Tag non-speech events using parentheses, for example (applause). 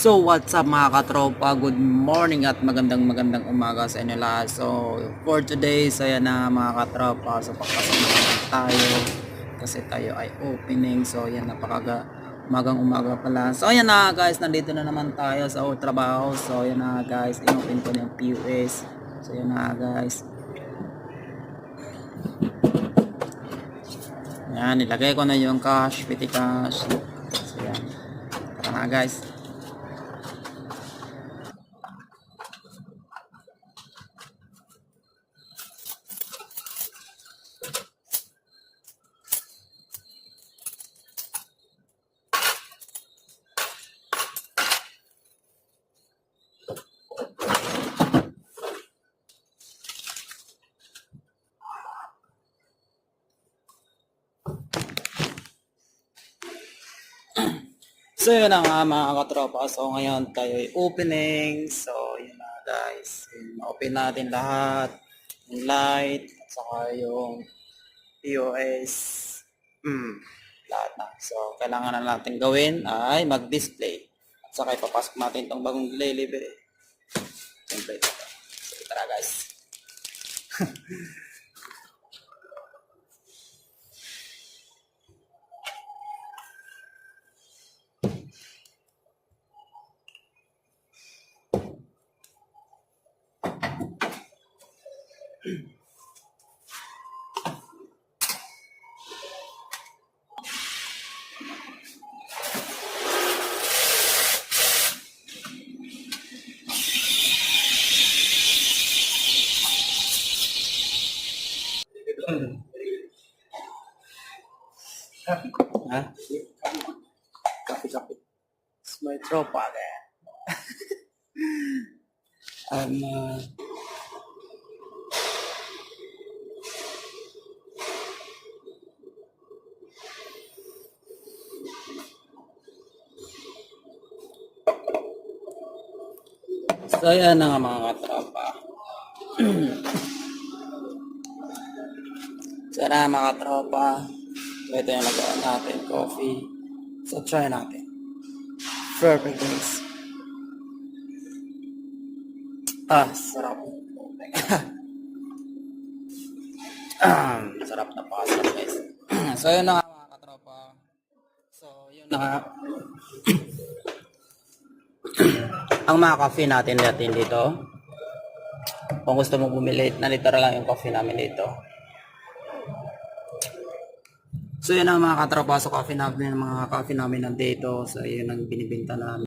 So what's up mga katropa, good morning at magandang magandang umaga sa inyo lahat. So for today, so yan na mga katropa, so naman tayo kasi tayo ay opening. So yan napakaga umagang umaga pala. So yan na guys, nandito na naman tayo sa trabaho. So yan na guys, inopen ko na yung POS. So yan na guys. Yan, nilagay ko na yung cash, petty cash. So yan. Tara na guys. So yun na nga mga katropa. So ngayon tayo ay opening. So yun na guys. Open natin lahat. Yung light. At saka yung POS. Mm, lahat na. So kailangan na natin gawin ay mag-display. At saka ipapasok natin itong bagong delivery. Siyempre ito. So tara guys. (laughs) Ha? Kapi-kapi. May tropa din. (laughs) um, uh, So, yan na nga mga katropa. (clears throat) so, yan na mga katropa. Ito yung nagawa natin, coffee. So, try natin. Perfect guys. Ah, sarap. (clears throat) Ah, sarap na pasok guys. (clears throat) so, yun na nga mga katropa. So, yun na nga. Ang mga coffee natin natin dito. Kung gusto mo bumili, nalito lang yung coffee namin dito. So yun ang mga katropa sa coffee namin, mga coffee namin nandito. So yun ang binibenta namin.